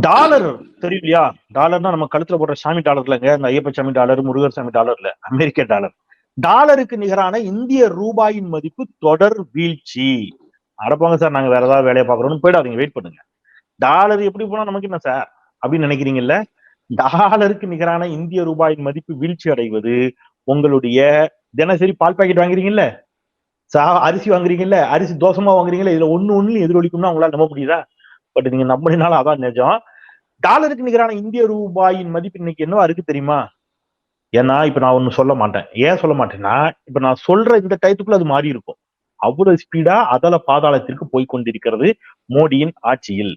Dollar தெரியும் இல்லையா டாலர்னா நம்ம கழுத்துல போடுற சாமி டாலர் இல்லைங்க இந்த ஐயப்ப சாமி டாலர் முருகர் சாமி டாலர் இல்ல அமெரிக்க டாலர். டாலருக்கு நிகரான இந்திய ரூபாயின் மதிப்பு தொடர் வீழ்ச்சி. அடப்பாங்க சார் நாங்க வேற ஏதாவது வேலையை பாக்குறோம்னு போயிடாதீங்க. வெயிட் பண்ணுங்க. டாலர் எப்படி போனா நமக்கு என்ன சார்? அப்படின்னு நினைக்கிறீங்கல்ல? டாலருக்கு நிகரான இந்திய ரூபாயின் மதிப்பு வீழ்ச்சி அடைவது உங்களுடைய தினசரி பால் பாக்கெட் வாங்குறீங்கல்ல? சா அரிசி வாங்குறீங்கல்ல? அரிசி தோசமா வாங்குறீங்கல்ல? இதுல ஒண்ணு ஒண்ணு எதிரொலிக்கும்னா உங்களால நம்ப முடியுதா? பட் நீங்க நம்பினாலும் அதான் நிஜம். டாலருக்கு நிகரான இந்திய ரூபாயின் மதிப்பு இன்னைக்கு என்னவா இருக்கு தெரியுமா? ஏன்னா இப்ப நான் ஒண்ணு சொல்ல மாட்டேன். ஏன் சொல்ல மாட்டேன்னா இப்ப நான் சொல்ற இந்த டயத்துக்குள்ள அது மாறி இருக்கும். அவ்வளவு ஸ்பீடா அதல பாதாளத்திற்கு போய் கொண்டிருக்கிறது மோடியின் ஆட்சியில்.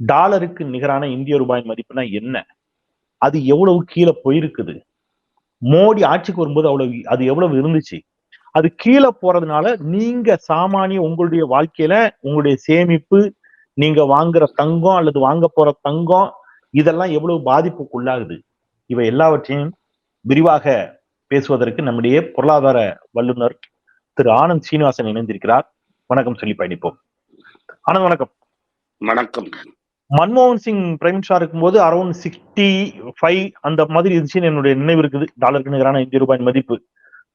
டாலருக்கு நிகரான இந்திய ரூபாயின் மதிப்புனா என்ன? அது எவ்வளவு கீழே போயிருக்குது? மோடி ஆட்சிக்கு வரும்போது அவ்வளவு அது எவ்வளவு இருந்துச்சு? அது கீழே போறதுனால நீங்க சாமானிய உங்களுடைய வாழ்க்கையில உங்களுடைய சேமிப்பு நீங்க வாங்குற தங்கம் அல்லது வாங்க போற தங்கம் இதெல்லாம் எவ்வளவு பாதிப்புக்குள்ளாகுது? இவை எல்லாவற்றையும் விரிவாக பேசுவதற்கு நம்முடைய பொருளாதார வல்லுநர் திரு ஆனந்த் சீனிவாசன் இணைந்திருக்கிறார். வணக்கம் சொல்லி பயணிப்போம். ஆனந்த் வணக்கம். வணக்கம். மன்மோகன் சிங் பிரைம் மினிஸ்டர் இருக்கும்போது அரௌண்ட் சிக்ஸ்டி ஃபைவ் அந்த மாதிரி இருந்துச்சுன்னு என்னுடைய நினைவு இருக்குது. டாலருக்கு நிகரான இந்திய ரூபாயின் மதிப்பு.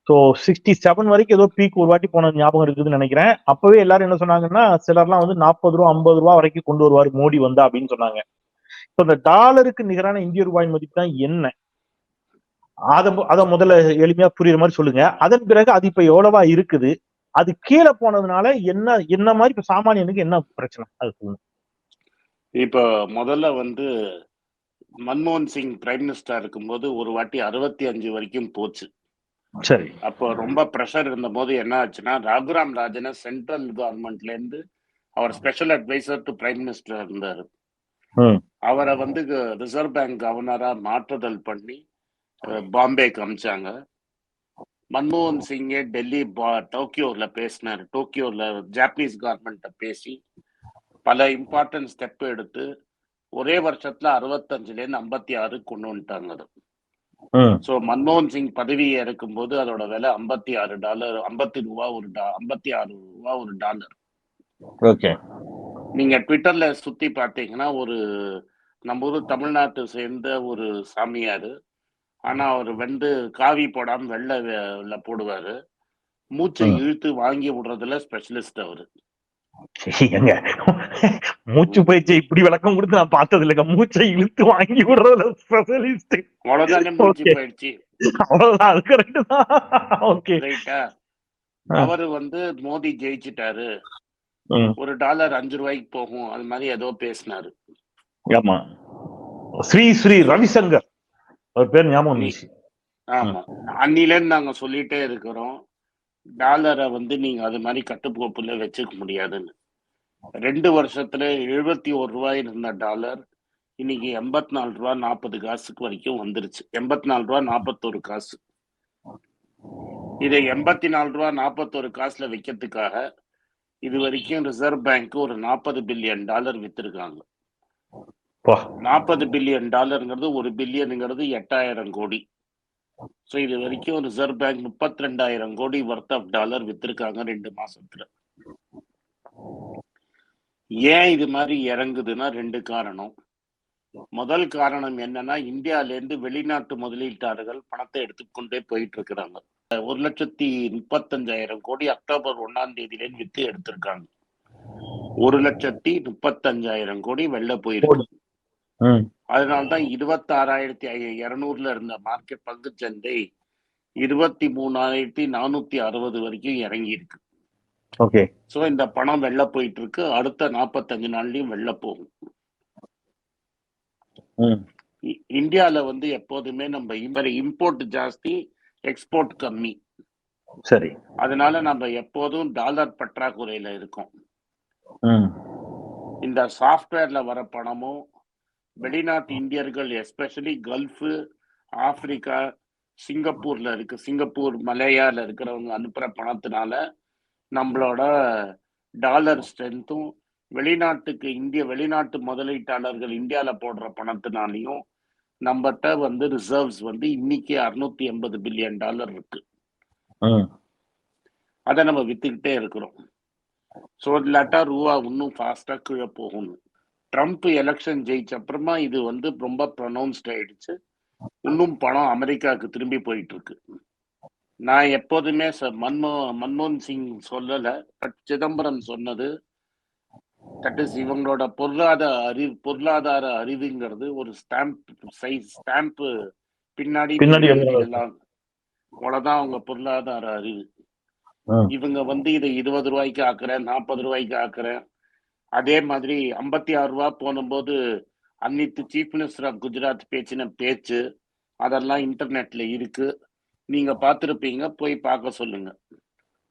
ஸோ சிக்ஸ்டி செவன் வரைக்கும் ஏதோ பீக் ஒரு வாட்டி போன ஞாபகம் இருக்குதுன்னு நினைக்கிறேன். அப்பவே எல்லாரும் என்ன சொன்னாங்கன்னா சிலர்லாம் வந்து நாற்பது ரூபா ஐம்பது ரூபா வரைக்கும் கொண்டு வருவார் மோடி வந்தா அப்படின்னு சொன்னாங்க. இப்போ இந்த டாலருக்கு நிகரான இந்திய ரூபாயின் மதிப்பு தான் என்ன? அதை அதை முதல்ல எளிமையா புரியுற மாதிரி சொல்லுங்க. அதன் பிறகு அது இப்ப எவ்வளவா இருக்குது? அது கீழே போனதுனால என்ன என்ன மாதிரி இப்ப சாமானியனுக்கு என்ன பிரச்சனை? அது சொல்லுங்க. இப்போ முதல்ல வந்து மன்மோகன் சிங் பிரைம் மினிஸ்டர் இருக்கும்போது ஒரு வாட்டி அறுபத்தி அஞ்சு வரைக்கும் போச்சு. சரி. அப்போ ரொம்ப ப்ரெஷர் இருந்த போது என்ன ஆச்சுன்னா ரகுராம் ராஜனை சென்ட்ரல் கவர்மெண்ட்ல இருந்து அவர் special adviser to prime minister இருந்தாரு. அவரை வந்து ரிசர்வ் பேங்க் கவர்னரா மாற்றுதல் பண்ணி பாம்பேக்கு அமிச்சாங்க மன்மோகன் சிங்கே டெல்லி டோக்கியோல பேசினார். டோக்கியோல ஜாப்பனீஸ் கவர்மெண்ட்ட பேசி பல இம்பார்ட்டன்ட் ஸ்டெப் எடுத்து ஒரே வருஷத்துல அறுபத்தஞ்சுல இருந்து ஐம்பத்தி ஆறு கொண்டு வந்துட்டாங்க அது. ஸோ மன்மோகன் சிங் பதவி ஏற்கும்போது அதோட விலை ஐம்பத்தி ஆறு டாலர் ஐம்பத்தி ரூபா ஒரு டா ஐம்பத்தி ஆறு ரூபா ஒரு டாலர் ஓகே. நீங்க ட்விட்டர்ல சுத்தி பார்த்தீங்கன்னா ஒரு நம்ம ஊர் தமிழ்நாட்டை சேர்ந்த ஒரு சாமியார். ஆனா அவர் வந்து காவி போடாம வெள்ளை போடுவாரு. மூச்சை. இழுத்து வாங்கி விடுறதுல ஸ்பெஷலிஸ்ட் அவரு. ஏங்க. மூச்சு பயிற்சி இப்படி விளக்கம் கொடுத்து நான் பார்த்தது இல்லைங்க மூச்சை இழுத்து வாங்கி விடுறதுல ஸ்பெஷலிஸ்ட் அவ்வளவுதானே அது கரெக்ட் தான். ஓகே. அவரு வந்து மோடி ஜெயிச்சிட்டாரு. ஒரு டாலர் அஞ்சு ரூபாய்க்கு போகும். அது மாதிரி ஏதோ பேசினாரு. ஆமா. ஸ்ரீ ஸ்ரீ ரவிசங்கர். அவர் பேர் ஞாபகம் ஆமா. அன்னில நாங்க சொல்லிட்டே இருக்கிறோம். டாலரை வந்து நீங்க அது மாதிரி கட்டுக்கோப்புல வச்சுக்க முடியாதுன்னு. ரெண்டு வருஷத்துல எழுபத்தி ஒரு ரூபாய் இருந்த டாலர் இன்னைக்கு எண்பத்தி நாலு ரூபா நாற்பது காசுக்கு வரைக்கும் வந்துருச்சு. எண்பத்தி நாலு ரூபா நாற்பத்தொரு காசு. இதை எண்பத்தி நாலு ரூபா நாற்பத்தொரு காசுல விற்கிறதுக்காக இது வரைக்கும் ரிசர்வ் பேங்க் ஒரு நாற்பது பில்லியன் டாலர் வித்திருக்காங்க. நாற்பது பில்லியன் டாலருங்கிறது ஒரு பில்லியனுங்கிறது எட்டாயிரம் கோடி. ஸோ இது வரைக்கும் ரிசர்வ் பேங்க் முப்பத்தி ரெண்டாயிரம் கோடி ஒர்த் ஆஃப் டாலர் வித்திருக்காங்க ரெண்டு மாசத்துல. ஏன் இது மாதிரி இறங்குதுன்னா ரெண்டு காரணம். முதல் காரணம் என்னன்னா இந்தியால இருந்து வெளிநாட்டு முதலீட்டாளர்கள் பணத்தை எடுத்துக்கொண்டே போயிட்டு இருக்கிறாங்க. ஒரு லட்சத்தி முப்பத்தஞ்சாயிரம் கோடி அக்டோபர் ஒன்னாம் தேதியில இருந்து வித்து எடுத்திருக்காங்க. ஒரு லட்சத்தி முப்பத்தஞ்சாயிரம் கோடி வெளில போயிருக்கு. அதனால்தான் இருபத்தி ஆறாயிரத்தி இருநூறுல இருந்த மார்க்கெட் பங்குச்சந்தை இருபத்தி மூணாயிரத்தி நானூத்தி அறுபது வரைக்கும் இறங்கி இருக்கு ஓகே. ஸோ இந்த பணம் வெளில போயிட்டு இருக்கு அடுத்த நாற்பத்தஞ்சு நாள்லயும் வெளில போகும். ம். இ- இந்தியால வந்து எப்போதுமே நம்ம இம்போர்ட் ஜாஸ்தி எக்ஸ்போர்ட் கம்மி. சரி. அதனால நம்ம எப்போதும் டாலர் பற்றாக்குறையில இருக்கோம். இந்த சாஃப்ட்வேர்ல வர பணமும் வெளிநாட்டு இந்தியர்கள் எஸ்பெஷலி கல்ஃப் ஆப்பிரிக்கா சிங்கப்பூர்ல இருக்கு. சிங்கப்பூர் மலேயால இருக்கிறவங்க அனுப்புற பணத்தினால நம்மளோட டாலர் ஸ்ட்ரென்த்தும் வெளிநாட்டுக்கு இந்திய வெளிநாட்டு முதலீட்டாளர்கள் இந்தியால போடுற பணத்தினாலையும் நம்மகிட்ட வந்து ரிசர்வ்ஸ் வந்து இன்னைக்கு அறுநூத்தி எண்பது பில்லியன் டாலர் இருக்கு. அதை நம்ம வித்துக்கிட்டே இருக்கிறோம். ஸோ இல்லாட்டா ரூபா இன்னும் ஃபாஸ்டா கீழே போகணும் ட்ரம்ப் எலெக்ஷன் ஜெயிச்ச அப்புறமா இது வந்து ரொம்ப ப்ரொனவுன்ஸ்ட் ஆயிடுச்சு. இன்னும் பணம் அமெரிக்காவுக்கு திரும்பி போயிட்டு இருக்கு நான் எப்போதுமே மன்மோ மன்மோகன் சிங் சொல்லல பட் சிதம்பரம் சொன்னது தட் இஸ் இவங்களோட பொருளாதார அறிவு பொருளாதார அறிவுங்கிறது ஒரு ஸ்டாம்ப் சைஸ் ஸ்டாம்ப் பின்னாடி அவ்வளவுதான் அவங்க பொருளாதார அறிவு. இவங்க வந்து இதை இருபது ரூபாய்க்கு ஆக்குறேன் நாற்பது ரூபாய்க்கு ஆக்குறேன். அதே மாதிரி ஐம்பத்தி ஆறு ரூபா போனும்போது அன்னைத்து சீஃப் மினிஸ்டர் ஆஃப் குஜராத் பேச்சின பேச்சு அதெல்லாம் இன்டர்நெட்ல இருக்கு. நீங்க பார்த்துருப்பீங்க போய் பார்க்க சொல்லுங்க.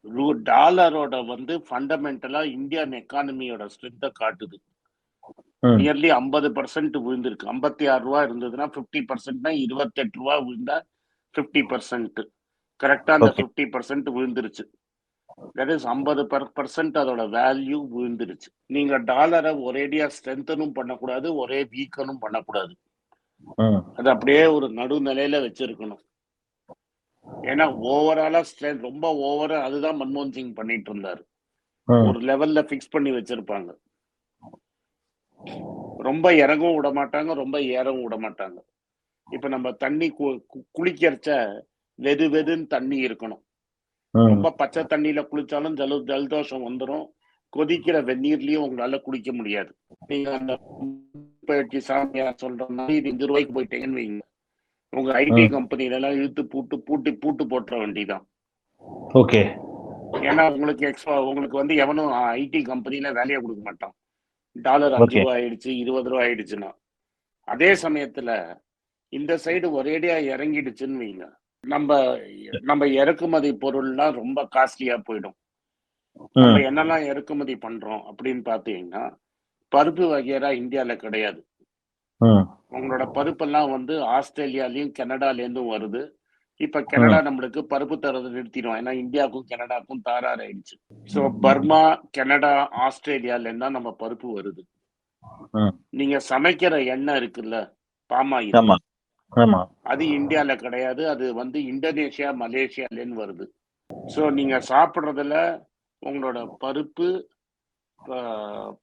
ரூ- டாலரோட வந்து ஃபண்டமெண்டலா இந்தியன் எக்கானமியோட ஸ்ட்ரென்த்தை காட்டுது. நியர்லி ஐம்பது பர்சன்ட் விழுந்திருக்கு. ஐம்பத்தி ஆறு ரூபா இருந்ததுன்னா ஃபிஃப்டி பர்சன்ட்னா இருபத்தெட்டு ரூபா விழுந்தா ஃபிஃப்டி பர்சன்ட் கரெக்டா அந்த. ஃபிஃப்டி பர்சன்ட் விழுந்துருச்சு. தட் இஸ் ஐம்பது பர்சன்ட் அதோட வேல்யூ விழுந்துருச்சு நீங்க டாலரை ஒரேடியா ஸ்ட்ரென்தனும் பண்ணக்கூடாது ஒரே வீக்கனும் பண்ணக்கூடாது. அது அப்படியே ஒரு நடுநிலையில வச்சிருக்கணும் ஏன்னா ஓவராலா ஸ்ட்ரென்த் ரொம்ப ஓவரா அதுதான் மன்மோகன் சிங் பண்ணிட்டு இருந்தாரு. ஒரு லெவல்ல ஃபிக்ஸ் பண்ணி வச்சிருப்பாங்க ரொம்ப இறங்கவும் விட மாட்டாங்க ரொம்ப ஏறவும் விட மாட்டாங்க இப்ப நம்ம தண்ணி குளிக்கிறச்ச வெது வெதுன்னு தண்ணி இருக்கணும். ரொம்ப பச்சை தண்ணியில குளிச்சாலும் ஜல ஜலதோஷம் வந்துடும் கொதிக்கிற வெந்நீர்லயும் உங்களால குளிக்க முடியாது. நீங்க அந்த பயிற்சி சாமியார் சொல்ற மாதிரி இது ரூபாய்க்கு போயிட்டீங்கன்னு வைங்க. உங்க ஐடி. கம்பெனில எல்லாம் இழுத்து பூட்டு பூட்டி பூட்டு போட்டுற வேண்டியதான் ஓகே. ஏன்னா உங்களுக்கு எக்ஸ்ட்ரா உங்களுக்கு வந்து எவனும் ஐடி கம்பெனில வேலையை கொடுக்க மாட்டான். டாலர் அஞ்சு. ரூபா ஆயிடுச்சு இருபது ரூபா ஆயிடுச்சுன்னா அதே சமயத்துல இந்த சைடு ஒரேடியா இறங்கிடுச்சுன்னு வைங்க. நம்ம நம்ம இறக்குமதி பொருள்லாம் ரொம்ப காஸ்ட்லியா போயிடும். நம்ம. என்னெல்லாம் இறக்குமதி பண்றோம் அப்படின்னு பாத்தீங்கன்னா பருப்பு வகையறா இந்தியால கிடையாது. உங்களோட பருப்பெல்லாம் வந்து ஆஸ்திரேலியாலயும் கனடால இருந்தும் வருது. இப்ப கனடா நம்மளுக்கு பருப்பு தரது நிறுத்திடும். ஏன்னா இந்தியாவுக்கும் கனடாக்கும் தாரார் ஆயிடுச்சு சோ பர்மா கனடா ஆஸ்திரேலியால இருந்தா நம்ம பருப்பு வருது. நீங்க சமைக்கிற எண்ணெய் இருக்குல்ல பாமாயில். அது இந்தியால கிடையாது அது வந்து இந்தோனேஷியா மலேசியால இருந்து வருது. சோ நீங்க சாப்பிடுறதுல உங்களோட பருப்பு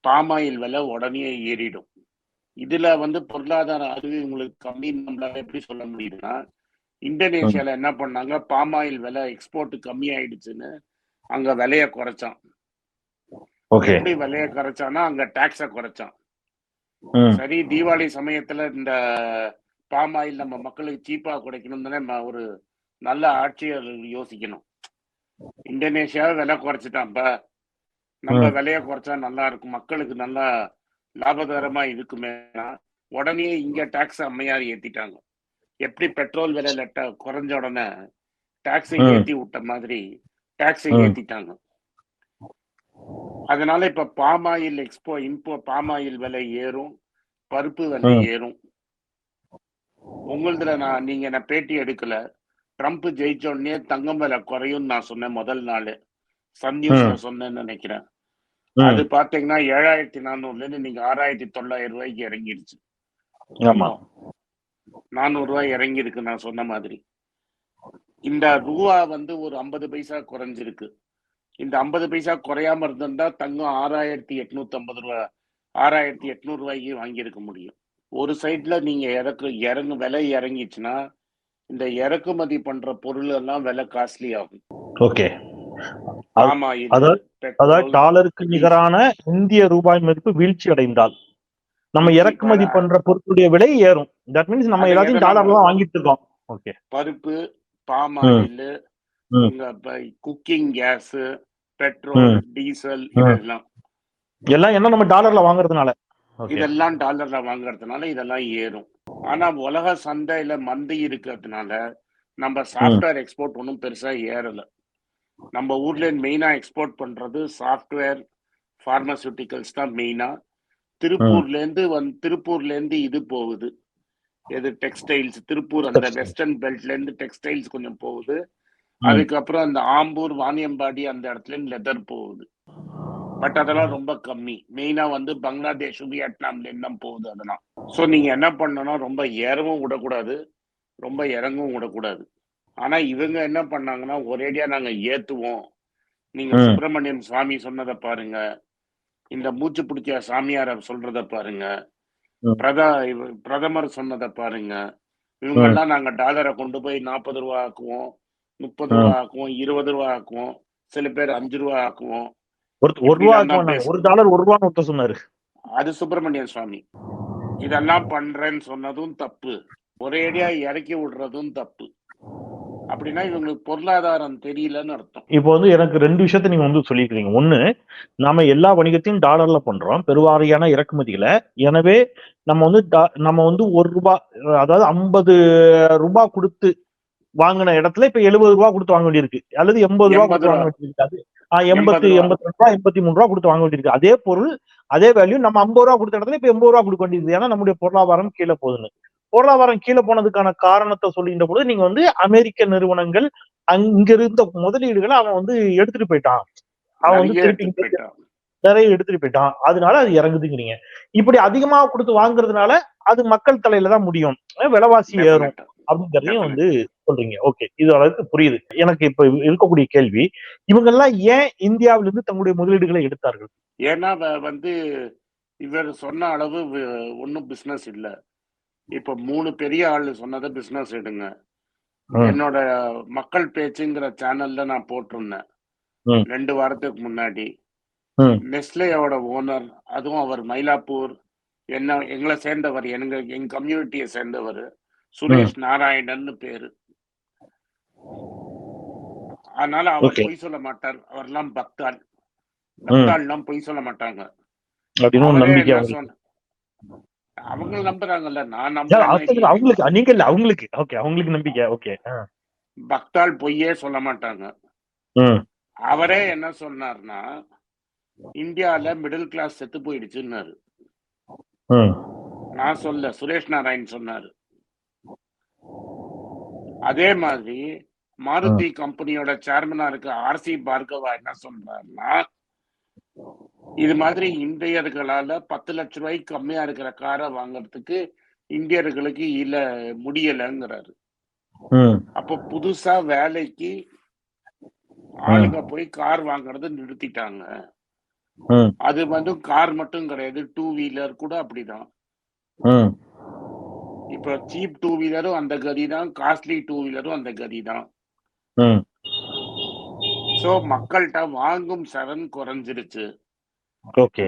பாமாயில் விலை உடனே ஏறிடும். இதுல வந்து பொருளாதார அறிவு உங்களுக்கு கம்மி நம்மளால எப்படி சொல்ல முடியுதுன்னா இந்தோனேஷியால என்ன பண்ணாங்க பாமாயில் விலை எக்ஸ்போர்ட் கம்மி ஆயிடுச்சுன்னு அங்க விலைய குறைச்சான். எப்படி விலைய குறைச்சான்னா அங்க டாக்ஸ குறைச்சான். சரி தீபாவளி சமயத்துல இந்த பாமாயில் நம்ம மக்களுக்கு சீப்பா கிடைக்கணும் தானே ஒரு நல்ல ஆட்சியர் யோசிக்கணும் இந்தோனேஷியாவை விலை குறைச்சிட்டான்ப்ப நம்ம. விலைய குறைச்சா நல்லா இருக்கும் மக்களுக்கு நல்லா லாபகரமா இருக்குமே உடனே இங்க டாக்ஸ் அம்மையார் ஏத்திட்டாங்க எப்படி பெட்ரோல் விலை லெட்ட குறைஞ்ச உடனே டாக்ஸை. ஏத்தி விட்ட மாதிரி டாக்ஸை. ஏத்திட்டாங்க அதனால இப்ப பாமாயில் எக்ஸ்போ இம்போ பாமாயில் விலை ஏறும் பருப்பு விலை. ஏறும் உங்களுதுல நான் நீங்க என்ன பேட்டி எடுக்கல. ட்ரம்ப் ஜெயிச்ச உடனே தங்கம் விலை குறையும் நான் சொன்னேன் முதல் நாள். சன் நியூஸ்ல சொன்னேன்னு நினைக்கிறேன். அது பாத்தீங்கன்னா ஏழாயிரத்தி நானூறுல இருந்து நீங்க ஆறாயிரத்தி தொள்ளாயிரம் ரூபாய்க்கு இறங்கிடுச்சு ஆமா. நானூறு ரூபாய் இறங்கி இருக்கு நான் சொன்ன மாதிரி. இந்த ரூபா வந்து ஒரு ஐம்பது பைசா குறைஞ்சிருக்கு. இந்த ஐம்பது பைசா குறையாம இருந்திருந்தா தங்கம் ஆறாயிரத்தி எட்நூத்தி ஐம்பது ரூபா ஆறாயிரத்தி எட்நூறு ரூபாய்க்கு வாங்கியிருக்க முடியும். ஒரு சைட்ல நீங்க இறக்கு இறங்கு விலை இறங்கிச்சுன்னா இந்த இறக்குமதி பண்ற பொருள் எல்லாம் விலை காஸ்ட்லி ஆகும். ஓகே ஆமா அதாவது- டாலருக்கு நிகரான இந்திய ரூபாய் மதிப்பு வீழ்ச்சி அடைந்தால் நம்ம இறக்குமதி பண்ற பொருட்களுடைய விலை ஏறும். தட் மீன்ஸ் நம்ம எல்லாத்தையும் டாலர்ல தான்? வாங்கிட்டு இருக்கோம். ஓகே பருப்பு palm oil cooking gas petrol. Diesel. இதெல்லாம் எல்லாம் என்ன நம்ம டாலர்ல வாங்குறதுனால? இதெல்லாம் டாலர்ல வாங்குறதுனால இதெல்லாம் ஏறும். ஆனா உலக சந்தையில மந்தி இருக்கிறதுனால நம்ம சாஃப்ட்வேர் எக்ஸ்போர்ட் ஒன்றும் பெருசா ஏறல. நம்ம ஊர்ல மெயினா எக்ஸ்போர்ட் பண்றது சாஃப்ட்வேர் பார்மசூட்டிக்கல்ஸ் தான் மெயினா திருப்பூர்ல இருந்து வந்து திருப்பூர்ல இருந்து இது போகுது. எது டெக்ஸ்டைல்ஸ் திருப்பூர் அந்த. வெஸ்டர்ன் பெல்ட்ல இருந்து டெக்ஸ்டைல்ஸ் கொஞ்சம் போகுது. அதுக்கப்புறம் அந்த ஆம்பூர் வாணியம்பாடி அந்த இடத்துல இருந்து லெதர் போகுது. பட் அதெல்லாம் ரொம்ப கம்மி. மெயினா வந்து பங்களாதேஷ் வியட்நாம்ல தான் போகுது அதெல்லாம். ஸோ நீங்க என்ன பண்ணணும் ரொம்ப ஏறவும் விடக்கூடாது. ரொம்ப இறங்கவும் விடக்கூடாது. ஆனா இவங்க என்ன பண்ணாங்கன்னா ஒரேடியா நாங்க ஏத்துவோம். நீங்க. சுப்பிரமணியம் சுவாமி சொன்னதை பாருங்க. இந்த மூச்சு பிடிச்ச சாமியார சொல்றத பாருங்க. பிரத பிரதமர் சொன்னதை பாருங்க. இவங்க ம். எல்லாம் நாங்க டாலரை கொண்டு போய் நாற்பது ரூபா ஆக்குவோம் முப்பது. ரூபா ஆக்குவோம் இருபது ரூபா ஆக்குவோம் சில பேர் அஞ்சு ரூபா ஆக்குவோம். ஒரு ஒரு ரூபா டாலர் ஒரு ரூபான்னு ஒருத்தர் சொன்னாரு. அது சுப்பிரமணியன் சுவாமி. இதெல்லாம் பண்றேன்னு சொன்னதும் தப்பு. ஒரேடியா இறக்கி விடுறதும் தப்பு. அப்படின்னா இவங்களுக்கு பொருளாதாரம் தெரியலன்னு அர்த்தம். இப்போ வந்து எனக்கு ரெண்டு விஷயத்த நீங்க வந்து சொல்லியிருக்கீங்க ஒண்ணு நாம எல்லா வணிகத்தையும் டாலர்ல பண்றோம். பெருவாரியான இறக்குமதிகளை எனவே நம்ம வந்து நம்ம வந்து ஒரு ரூபாய் அதாவது ஐம்பது ரூபாய் கொடுத்து வாங்கின இடத்துல இப்ப எழுபது ரூபாய் கொடுத்து வாங்க வேண்டியிருக்கு. அல்லது எண்பது ரூபாய் கொடுத்து வாங்க வேண்டியிருக்கு. அது எண்பத்தி ரூபா. எண்பத்தி ரெண்டு ரூபா எண்பத்தி மூணு ரூபா கொடுத்து வாங்க வேண்டியிருக்கு. அதே பொருள் அதே வேல்யூ நம்ம ஐம்பது ரூபா கொடுத்த இடத்துல இப்ப எண்பது ரூபா கொடுக்க வேண்டியது ஏன்னா நம்முடைய பொருளாதாரம் கீழே போகுதுன்னு. பொருளாதாரம் கீழே போனதுக்கான காரணத்தை சொல்லுகின்ற பொழுது நீங்க வந்து அமெரிக்க நிறுவனங்கள் அங்க இருந்த முதலீடுகளை அவன் வந்து எடுத்துட்டு போயிட்டான். அவன் வந்து நிறைய திருப்பி எடுத்துட்டு இங்க போயிட்டான். நிறைய எடுத்துட்டு போயிட்டான். அதனால அது இறங்குதுங்கிறீங்க. இப்படி அதிகமா கொடுத்து வாங்குறதுனால அது மக்கள் தலையில தான் முடியும். விலைவாசி ஏறும். அப்படிங்கறதையும் வந்து சொல்றீங்க. ஓகே இது அளவுக்கு புரியுது. எனக்கு இப்ப இருக்கக்கூடிய கேள்வி இவங்க எல்லாம் ஏன் இந்தியாவில இருந்து தங்களுடைய முதலீடுகளை எடுத்தார்கள்? ஏன்னா வந்து இவர் சொன்ன அளவு ஒன்றும் பிசினஸ் இல்ல. இப்ப மூணு பெரிய ஆளு சொன்னதை பிசினஸ் எடுங்க. என்னோட மக்கள் பேச்சுங்கிற சேனல்ல நான் போட்டிருந்தேன். ரெண்டு வாரத்துக்கு முன்னாடி. நெஸ்லேயோட ஓனர் அதுவும் அவர் மயிலாப்பூர் என்ன எங்களை சேர்ந்தவர் எங்க எங்க கம்யூனிட்டியை சேர்ந்தவர் சுரேஷ் நாராயணன் பேரு. அதனால அவர். பொய் சொல்ல மாட்டார். அவர்லாம் பக்தாள் பக்தாள்லாம் பொய் சொல்ல மாட்டாங்க. அவங்க நம்புறாங்கல்ல நான் யார் நம்புறேன் அவங்களுக்கு அவங்களுக்கு நீங்க இல்ல அவங்களுக்கு. ஓகே அவங்களுக்கு நம்பிக்கை. ஓகே பக்தாள் பொய்யே சொல்ல மாட்டாங்க. அவரே என்ன சொன்னார்னா இந்தியால மிடில் கிளாஸ் செத்து போயிடுச்சுன்னாரு. நான் சொல்ல சுரேஷ் நாராயண் சொன்னாரு. அதே மாதிரி மாருதி கம்பெனியோட சேர்மனா இருக்க ஆர்சி பார்கவா என்ன சொல்றாருன்னா இது மாதிரி இந்தியர்களால பத்து லட்ச ரூபாய்க்கு கம்மியா இருக்கிற காரை வாங்குறதுக்கு இந்தியர்களுக்கு இல்ல முடியலங்கிறாரு. அப்போ புதுசா வேலைக்கு ஆளுங்க போய் கார் வாங்குறத நிறுத்திட்டாங்க. அது வந்து கார் மட்டும் கிடையாது டூ வீலர் கூட அப்படிதான். இப்ப சீப் டூ வீலரும் அந்த கதி தான் காஸ்ட்லி டூ வீலரும் அந்த கதி தான் சோ மக்கள்கிட்ட வாங்கும் சரண் குறைஞ்சிருச்சு.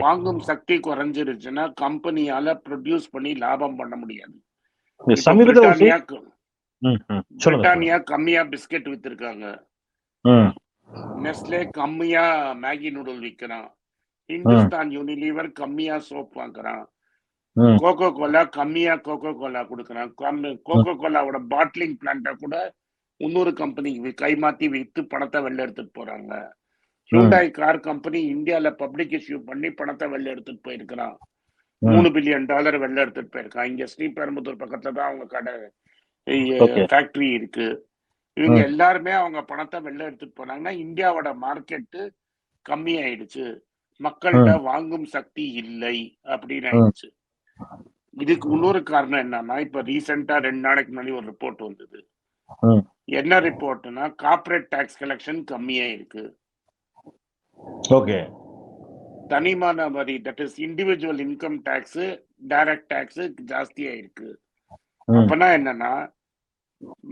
வாங்கும் சக்தி குறைஞ்சிருச்சுன்னா கம்பெனியால ப்ரொடியூஸ் பண்ணி லாபம் பண்ண முடியாது. பிரிட்டானியா கம்மியா பிஸ்கெட் வித்திருக்காங்க. நெஸ்லே கம்மியா மேகி நூடுல் விற்கிறான் இந்துஸ்தான் யூனிலீவர் கம்மியா சோப் வாங்குறான். கோகோ கோலா கம்மியா கோகோ கோலா கொடுக்குறான் கோகோ கோலாவோட பாட்லிங் பிளான்ட்ட கூட இன்னொரு கம்பெனிக்கு கைமாத்தி வித்து பணத்தை வெளில எடுத்துட்டு போறாங்க. ஹியூண்டாய் கார் கம்பெனி இந்தியால பப்ளிக் இஷ்யூ பண்ணி பணத்தை வெளில எடுத்துட்டு போயிருக்கிறான். மூணு பில்லியன் டாலர் வெளில எடுத்துட்டு போயிருக்கான். இங்க ஸ்ரீபெரும்புத்தூர் பக்கத்துல தான் அவங்க கடை. ஃபேக்டரி இருக்கு. இவங்க. எல்லாருமே அவங்க பணத்தை வெளில எடுத்துட்டு போனாங்கன்னா இந்தியாவோட மார்க்கெட்டு கம்மி ஆயிடுச்சு மக்கள்கிட்ட வாங்கும் சக்தி இல்லை அப்படின்னு ஆயிடுச்சு. இதுக்கு இன்னொரு காரணம் என்னன்னா இப்ப ரீசெண்டா ரெண்டு நாளைக்கு முன்னாடி ஒரு ரிப்போர்ட் வந்தது. என்ன ரிப்போர்ட்னா கார்ப்பரேட் டாக்ஸ் கலெக்ஷன் கம்மியா இருக்கு. ஓகே. தனிமான வரி that is individual income tax direct tax ஜாஸ்தியா இருக்கு. அப்பனா என்னன்னா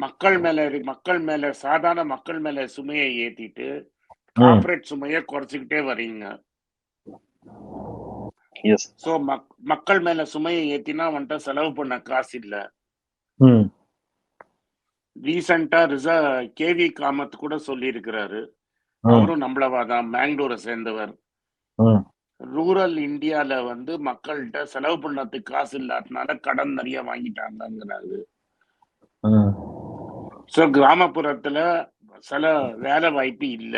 மக்கள் மேல மக்கள் மேல சாதாரண மக்கள் மேல சுமையை ஏத்திட்டு கார்ப்பரேட் சுமையை குறைச்சிக்கிட்டே வர்றீங்க. எஸ் சோ மக்கள் மேல சுமையை ஏத்தினா வந்துட்டு செலவு பண்ண காசு இல்ல. ரீசெண்டா ரிசா கேவி காமத் கூட சொல்லி இருக்கிறாரு அவரும் நம்மளவாதான் மேங்களூரை சேர்ந்தவர். ரூரல் இந்தியால வந்து மக்கள்கிட்ட செலவு பண்ணதுக்கு காசு இல்லாதனால கடன் நிறைய வாங்கிட்டாங்கிறாரு சோ கிராமப்புறத்துல சில வேலை வாய்ப்பு இல்ல.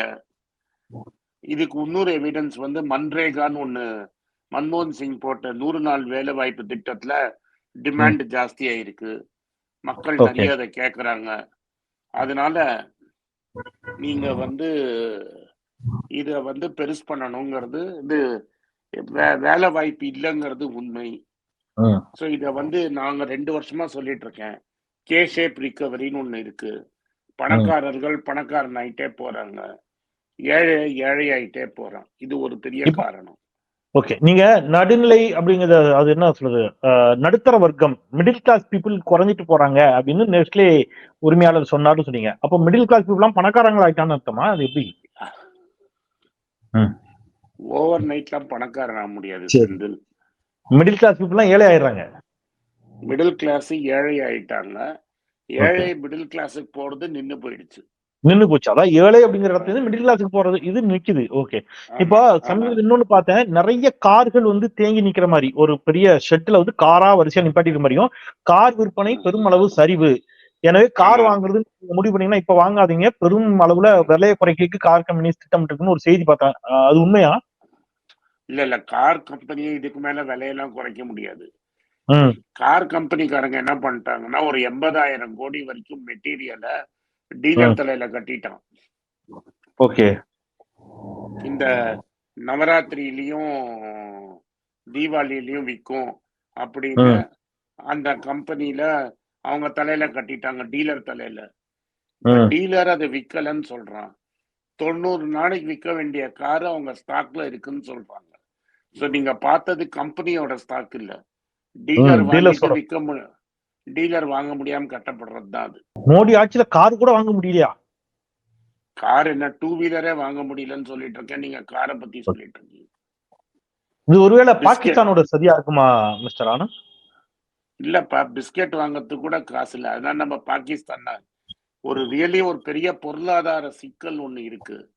இதுக்கு இன்னொரு எவிடன்ஸ் வந்து மன்ரேகான்னு ஒண்ணு மன்மோகன் சிங் போட்ட நூறு நாள் வேலை வாய்ப்பு திட்டத்துல டிமாண்ட் ஜாஸ்தியா இருக்கு மக்கள். நிறைய அதை கேக்குறாங்க. அதனால நீங்க வந்து இத வந்து பெருசு பண்ணணுங்கிறது இது வேலை வாய்ப்பு இல்லைங்கிறது உண்மை. ஸோ இத வந்து நாங்க ரெண்டு வருஷமா சொல்லிட்டு இருக்கேன். கே ஷேப் ரிகவரின்னு ஒண்ணு இருக்கு. பணக்காரர்கள் பணக்காரன் ஆயிட்டே போறாங்க. ஏழை ஏழை ஆயிட்டே போறான். இது ஒரு பெரிய காரணம். ஓகே நீங்க நடுநிலை அப்படிங்கறது அது என்ன சொல்றது? நடுத்தர வர்க்கம் மிடில் கிளாஸ் பீப்புள் குறைஞ்சிட்டு போறாங்க அப்படின்னு நெஸ்ட்லே உரிமையாளர் சொன்னாருன்னு சொன்னீங்க. அப்போ மிடில் கிளாஸ் பீப்புள்லாம் பணக்காரங்களா ஆயிட்டான்னு அர்த்தமா? அது எப்படி? ஓவர் நைட்லாம் பணக்காரன் ஆக முடியாது. செந்தில். மிடில் கிளாஸ் பீப்புள்லாம் ஏழை ஆயிடுறாங்க. மிடில் கிளாஸ் ஏழை ஆயிட்டாங்க. ஏழை மிடில் கிளாஸுக்கு போறது நின்னு போயிடுச்சு. நின்னு போச்சு. அதான் ஏழை அப்படிங்கிற இடத்துல இருந்து மிடில் கிளாஸுக்கு போறது இது நிக்குது. ஓகே இப்போ. சமீபத்தில் இன்னொன்னு பார்த்தேன். நிறைய கார்கள் வந்து தேங்கி நிக்கிற மாதிரி ஒரு பெரிய ஷெட்ல வந்து காரா வரிசையா நிப்பாட்டிக்கிற மாதிரியும் கார் விற்பனை பெருமளவு சரிவு. எனவே கார். வாங்குறது முடிவு பண்ணீங்கன்னா இப்ப வாங்காதீங்க. பெரும் அளவுல விலையை குறைக்கிறதுக்கு கார் கம்பெனிஸ் திட்டம் இருக்குன்னு ஒரு செய்தி பார்த்தேன். அது உண்மையா? இல்ல இல்ல. கார் கம்பெனியை இதுக்கு மேல விலையெல்லாம் குறைக்க முடியாது. கார் கம்பெனிக்காரங்க என்ன பண்ணிட்டாங்கன்னா ஒரு எண்பதாயிரம் கோடி வரைக்கும் மெட்டீரியலை டீலர். தலையில கட்டிட்டான். ஓகே. இந்த நவராத்திரியிலயும் தீபாவளியிலயும் விற்கும் அப்படின்னு. அந்த கம்பெனில அவங்க தலையில கட்டிட்டாங்க டீலர் தலையில. டீலர் அதை விக்கலன்னு சொல்றான். தொண்ணூறு நாளைக்கு விற்க வேண்டிய கார் அவங்க ஸ்டாக்ல இருக்குன்னு சொல்றாங்க. சோ நீங்க பார்த்தது கம்பெனியோட ஸ்டாக் இல்ல. டீலர். விற்க முடியும். டீலர் வாங்க முடியாம கட்டப்படுறது தான் அது. மோடி ஆட்சியில கார் கூட வாங்க முடியலையா? கார் என்ன டூ வீலரே வாங்க முடியலன்னு சொல்லிட்டு இருக்கேன். நீங்க காரை பத்தி சொல்லிட்டு இருக்கீங்க. இது ஒருவேளை. பாகிஸ்தானோட சரியா இருக்குமா மிஸ்டர் ஆனந்த்? இல்லப்பா பிஸ்கெட் வாங்குறதுக்கு கூட காசு இல்ல. அதான் நம்ம பாகிஸ்தான் தான் ஒரு ரியலி ஒரு பெரிய பொருளாதார சிக்கல் ஒண்ணு இருக்கு.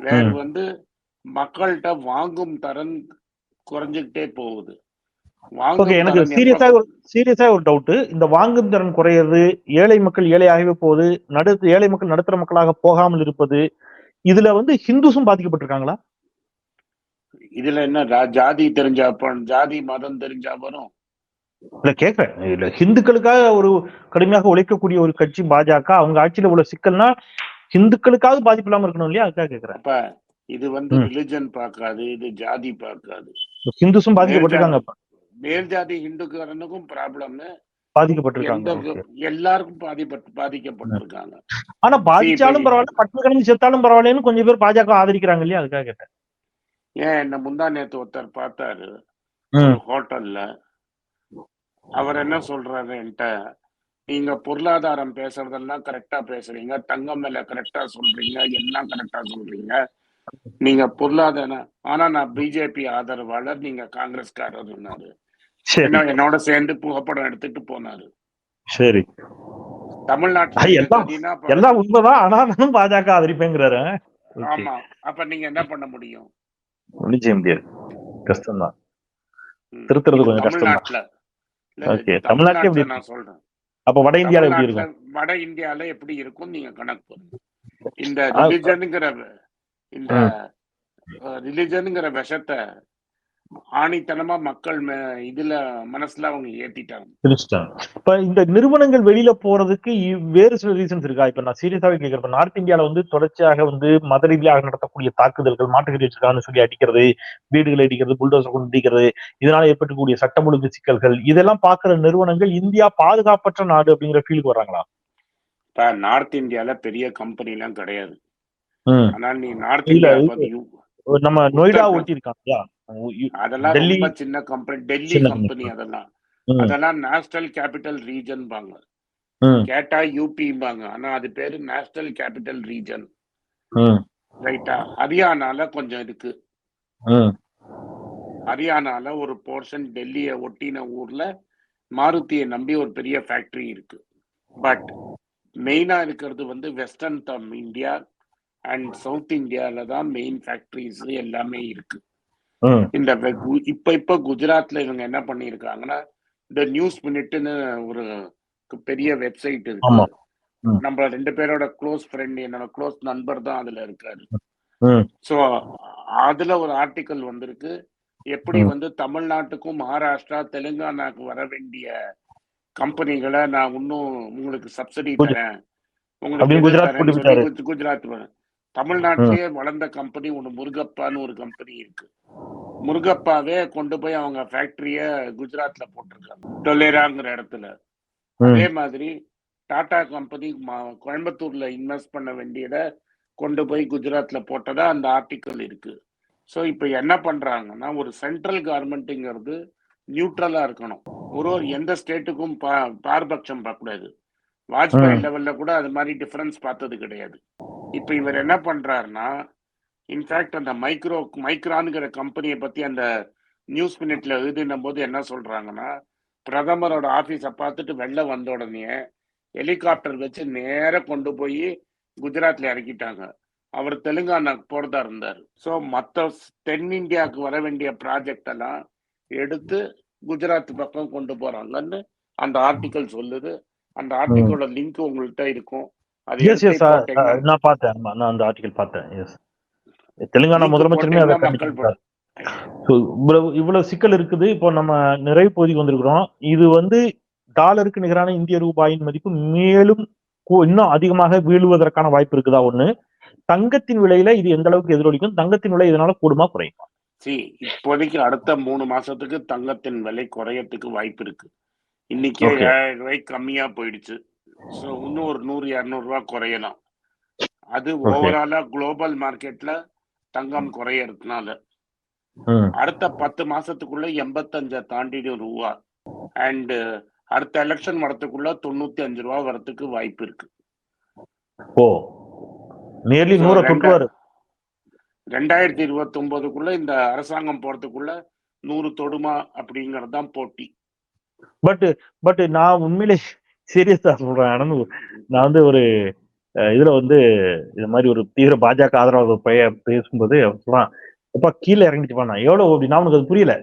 வேற. வந்து மக்கள்கிட்ட வாங்கும் தரம் குறைஞ்சுக்கிட்டே போகுது. ஓகே எனக்கு சீரியஸா ஒரு சீரியஸா ஒரு டவுட் இந்த வாங்கும் திறன் குறையிறது ஏழை மக்கள் ஏழையாகவே போகுது நடு ஏழை மக்கள் நடுத்தர மக்களாக போகாமல் இருப்பது இதுல வந்து ஹிந்துஸும் பாதிக்கப்பட்டிருக்காங்களா? இதுல என்ன ஜாதி தெரிஞ்சா ஜாதி மதம் தெரிஞ்சா வரும்? இல்ல கேக்குறேன். இல்ல ஹிந்துக்களுக்காக ஒரு கடுமையாக உழைக்கக்கூடிய ஒரு கட்சி பாஜக அவங்க ஆட்சியில உள்ள சிக்கல்னா ஹிந்துக்களுக்காக பாதிப்பு இல்லாம இருக்கணும் இல்லையா? அதுக்காக கேக்குறேன். இது வந்து. ரிலிஜன் பார்க்காது இது ஜாதி பார்க்காது. ஹிந்துஸும் பாதிக்கப்பட்டிருக்காங்க. மேல் ஜாதி இந்துக்காரனுக்கும் ப்ராப்ளம் பாதிக்கப்பட்டிருக்காங்க. எல்லாருக்கும் பாதிப்பட்டு பாதிக்கப்பட்டிருக்காங்க. ஆனா பாதிச்சாலும் பரவாயில்ல பட்டு கிடந்து செத்தாலும் பரவாயில்லன்னு கொஞ்சம் பேர் பாஜக ஆதரிக்கிறாங்க இல்லையா அதுக்காக கேட்டேன். ஏன் என்ன முந்தா நேத்து ஒருத்தர் பார்த்தாரு ஹோட்டல்ல. அவர் என்ன சொல்றாரு என்கிட்ட நீங்க பொருளாதாரம் பேசுறதெல்லாம் கரெக்டா பேசுறீங்க தங்கம் மேல கரெக்டா சொல்றீங்க எல்லாம் கரெக்டா சொல்றீங்க. நீங்க பொருளாதாரம் ஆனா நான் பிஜேபி ஆதரவாளர் நீங்க என்ன என்னோட சேர்ந்து புகைப்படம் எடுத்துட்டு போனாரு. சரி. தமிழ்நாட்டுல எல்லாம் உண்மைதான் ஆனா நானும் பாஜக ஆதரிப்பேங்கிறாரு. ஆமா. அப்ப நீங்க என்ன பண்ண முடியும்? ஒண்ணும் செய்ய முடியாது. கஷ்டம்தான். திருத்துறது கொஞ்சம் கஷ்டம் தான் தமிழ்நாட்டுல எப்படி நான் சொல்றேன். அப்ப வட இந்தியால எப்படி இருக்கும்? வட இந்தியால எப்படி இருக்கும் நீங்க கணக்கு இந்த ரிலிஜனுங்கிற இந்த ரிலிஜனுங்கிற விஷத்தை ஆணித்தனமா மக்கள் இதுல மனசுல அவங்க ஏத்திட்டாங்க. இப்ப இந்த நிறுவனங்கள் வெளியில போறதுக்கு வேறு சில ரீசன்ஸ் இருக்கா? இப்ப நான் சீரியஸாவே கேட்கிறேன் நார்த் இந்தியால வந்து தொடர்ச்சியாக வந்து மத ரீதியாக நடத்தக்கூடிய தாக்குதல்கள் மாட்டுக்கறி வச்சிருக்கான்னு சொல்லி அடிக்கிறது வீடுகளை அடிக்கிறது புல்டோசர் கொண்டு அடிக்கிறது இதனால ஏற்பட்டக்கூடிய சட்டம் ஒழுங்கு சிக்கல்கள் இதெல்லாம் பாக்குற நிறுவனங்கள் இந்தியா பாதுகாப்பற்ற நாடு அப்படிங்கிற ஃபீலுக்கு வர்றாங்களா? இப்ப நார்த் இந்தியால பெரிய கம்பெனி எல்லாம் கிடையாது. ஆனா நீ நார்த் இந்தியா நம்ம நொய்டா ஒட்டி இருக்காங்க அதெல்லாம் சின்ன கம்பெனி டெல்லி கம்பெனி. அதெல்லாம். அதெல்லாம் நேஷனல் கேபிட்டல் ரீஜன் பாங்க. கேட்டா யூபிம்பாங்க ஆனா அது பேரு நேஷனல் கேபிட்டல் ரீஜன் ரைட்டா ஹரியானால கொஞ்சம் இருக்கு. ஹரியானால ஒரு போர்ஷன் டெல்லியை ஒட்டின ஊர்ல மாருதியை நம்பி ஒரு பெரிய ஃபேக்டரி இருக்கு. பட் மெயினா இருக்கிறது வந்து வெஸ்டர்ன் தம் இந்தியா அண்ட் சவுத் இந்தியால தான் மெயின் ஃபேக்டரிஸ் எல்லாமே இருக்கு. இந்த இப்ப இப்ப குஜராத்ல இவங்க என்ன பண்ணிருக்காங்கன்னா இந்த நியூஸ் மினிட்னு ஒரு பெரிய வெப்சைட். இருக்கு. நம்ம ரெண்டு பேரோட க்ளோஸ் ஃப்ரெண்ட் என்னோட க்ளோஸ் நண்பர் தான் அதுல இருக்காரு. சோ அதுல ஒரு ஆர்டிக்கல் வந்திருக்கு. எப்படி. வந்து தமிழ்நாட்டுக்கும் மகாராஷ்டிரா தெலுங்கானாக்கு வர வேண்டிய கம்பெனிகளை நான் இன்னும் உங்களுக்கு சப்சிடி தரேன். இது குஜராத் குஜராத் தமிழ்நாட்டிலேயே வளர்ந்த கம்பெனி ஒண்ணு முருகப்பான்னு ஒரு கம்பெனி இருக்கு. முருகப்பாவே கொண்டு போய் அவங்க ஃபேக்டரிய குஜராத்ல போட்டிருக்காங்க. டொலேராங்கிற இடத்துல. அதே மாதிரி டாடா கம்பெனி கோயம்புத்தூர்ல இன்வெஸ்ட் பண்ண வேண்டியதை கொண்டு போய் குஜராத்ல போட்டதா அந்த ஆர்டிக்கல் இருக்கு. ஸோ இப்போ என்ன பண்றாங்கன்னா ஒரு சென்ட்ரல் கவர்மெண்ட்டுங்கிறது நியூட்ரலா இருக்கணும். ஒரு ஒரு எந்த ஸ்டேட்டுக்கும் பா பாரபட்சம் பார்க்கக்கூடாது. வாஜ்பாய். லெவல்ல கூட அது மாதிரி டிஃபரன்ஸ் பார்த்தது கிடையாது. இப்ப இவர் என்ன பண்றாருன்னா இன்ஃபேக்ட் அந்த மைக்ரோ மைக்ரான்ங்கிற கம்பெனியை பத்தி அந்த நியூஸ் மினிட்ல எழுதின போது என்ன சொல்றாங்கன்னா பிரதமரோட ஆபீஸை பார்த்துட்டு வெளில வந்த உடனே ஹெலிகாப்டர் வச்சு நேர கொண்டு போய் குஜராத்ல இறக்கிட்டாங்க. அவர் தெலுங்கானா போறதா இருந்தார். ஸோ மற்ற தென்னிந்தியாவுக்கு வர வேண்டிய ப்ராஜெக்ட் எல்லாம் எடுத்து குஜராத் பக்கம் கொண்டு போறாங்கன்னு அந்த ஆர்டிக்கல் சொல்லுது. அந்த ஆர்டிக்கலோட லிங்க் உங்கள்கிட்ட இருக்கும். எஸ் எஸ் போட்டீங்கன்னா நான் பார்த்தேன். ஆமா, நான் அந்த ஆர்டிகல் பார்த்தேன். எஸ் தெலுங்கானா முதலமைச்சருமே அதை கண்டிப்பார் இவ்வளவு இவ்வளவு சிக்கல் இருக்குது. இப்போ நம்ம நிறைவு பகுதிக்கு வந்திருக்கிறோம். இது வந்து டாலருக்கு நிகரான இந்திய ரூபாயின் மதிப்பு மேலும் இன்னும் அதிகமாக வீழுவதற்கான வாய்ப்பு இருக்குதா? ஒண்ணு. தங்கத்தின் விலையில இது எந்த அளவுக்கு எதிரொலிக்கும்? தங்கத்தின் விலை இதனால கூடுமா குறையும்? சி இப்போதைக்கு அடுத்த மூணு மாசத்துக்கு தங்கத்தின் விலை குறையறதுக்கு வாய்ப்பு இருக்கு. இன்னைக்கே ரூபாய்க்கு கம்மியா போயிடுச்சு. ஸோ இன்னும் ஒரு நூறு இரநூறு ரூபாய் குறையலாம் அது ஓவராலா குளோபல் மார்க்கெட்ல தங்கம் குறையறதுனால. அடுத்த பத்து மாசத்துக்குள்ள எண்பத்தஞ்ச தாண்டிடும் ரூபா. அண்ட் அடுத்த எலெக்ஷன் வரத்துக்குள்ள தொண்ணூத்தி அஞ்சு ரூபா வரதுக்கு வாய்ப்பு இருக்கு. ஓ. So, நூற தொட்டுவாரு ரெண்டாயிரத்தி இருபத்தி ஒன்பதுக்குள்ள இந்த அரசாங்கம் போறதுக்குள்ள நூறு தொடுமா அப்படிங்கறது தான் போட்டி. பட் பட் நான் உண்மையிலே சீரியஸா சொல்றேன். ஆனந்த் நான் வந்து ஒரு இதுல வந்து இது மாதிரி ஒரு தீவிர பாஜக ஆதரவு பையன் பேசும்போது சொல்றான் அப்பா கீழே இறங்கிட்டு போனா எவ்வளவு அப்படின்னா அவனுக்கு அது புரியல.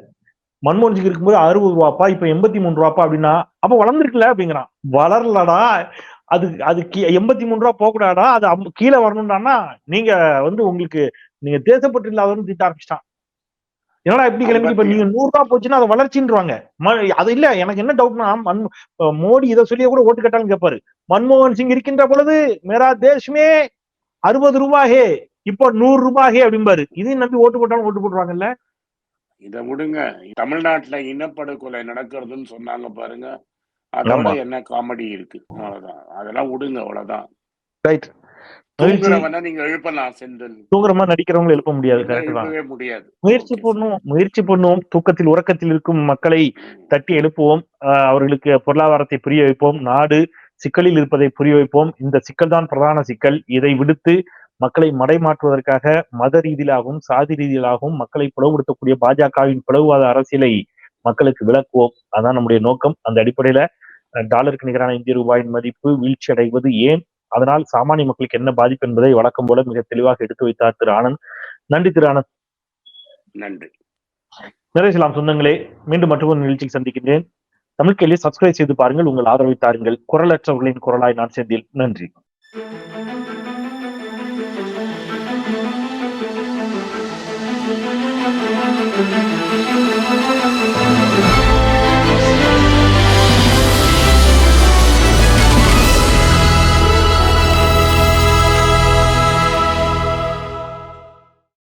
மன்மோகன் இருக்கும்போது அறுபது ரூபாப்பா? இப்ப எண்பத்தி மூணு ரூபாப்பா அப்படின்னா அப்ப வளர்ந்துருக்குல்ல? அப்படிங்கிறான். வளரலடா. அது அது எண்பத்தி மூணு ரூபா போகக்கூடாடா அது கீழே வரணும்டான்னா நீங்க வந்து உங்களுக்கு நீங்க தேசப்பட்டு இல்லாதவன்னு திட்ட ஆரம்பிச்சிட்டான். என்னடா இப்படி கிளம்பி? இப்ப நீங்க நூறு ரூபா போச்சுன்னா அதை வளர்ச்சின்றாங்க அது இல்ல எனக்கு என்ன டவுட்னா மன் மோடி இதை சொல்லியே கூட ஓட்டு கேட்டாலும் கேட்பாரு மன்மோகன் சிங் இருக்கின்ற பொழுது மேரா தேஷ்மே அறுபது ரூபாயே இப்போ நூறு ரூபாயே அப்படிம்பாரு. இதையும் நம்பி ஓட்டு போட்டாலும் ஓட்டு போட்டுருவாங்கல்ல? இத விடுங்க. தமிழ்நாட்டுல இனப்படுகொலை நடக்கிறதுன்னு சொன்னாங்க பாருங்க. அதோட. என்ன காமெடி இருக்கு? அவ்வளவுதான். அதெல்லாம் விடுங்க அவ்வளவுதான். ரைட் மகிழ்ச்சி நீங்க எழுப்பலாம் செந்தில். தூங்குற மாதிரி நடிக்கிறவங்களை எழுப்ப முடியாது கரெக்ட் முடியாது. முயற்சி பண்ணுவோம் முயற்சி பண்ணுவோம் தூக்கத்தில் உறக்கத்தில் இருக்கும் மக்களை. தட்டி எழுப்புவோம். அவர்களுக்கு பொருளாதாரத்தை புரிய வைப்போம். நாடு சிக்கலில் இருப்பதை புரிய வைப்போம். இந்த சிக்கல் தான் பிரதான சிக்கல். இதை விடுத்து மக்களை மடைமாற்றுவதற்காக மத ரீதியிலாகவும் சாதி ரீதியிலாகவும் மக்களை பிளவுபடுத்தக்கூடிய பாஜகவின் பிளவுவாத அரசியலை மக்களுக்கு விளக்குவோம். அதான் நம்முடைய நோக்கம். அந்த அடிப்படையில டாலருக்கு நிகரான இந்திய ரூபாயின் மதிப்பு வீழ்ச்சி அடைவது ஏன்? அதனால் சாமானிய மக்களுக்கு என்ன பாதிப்பு என்பதை வழக்கம் போல மிக தெளிவாக எடுத்து வைத்தார் திரு ஆனந்த். நன்றி திரு ஆனந்த். நன்றி. நிறைவேற்றலாம் சொந்தங்களே மீண்டும் மற்றொரு நிகழ்ச்சியில் சந்திக்கின்றேன். தமிழ் கேள்வி சப்ஸ்கிரைப் செய்து பாருங்கள் உங்கள் ஆதரவை தாருங்கள். குரலற்றவர்களின் குரலாய் நான் செந்தில். நன்றி.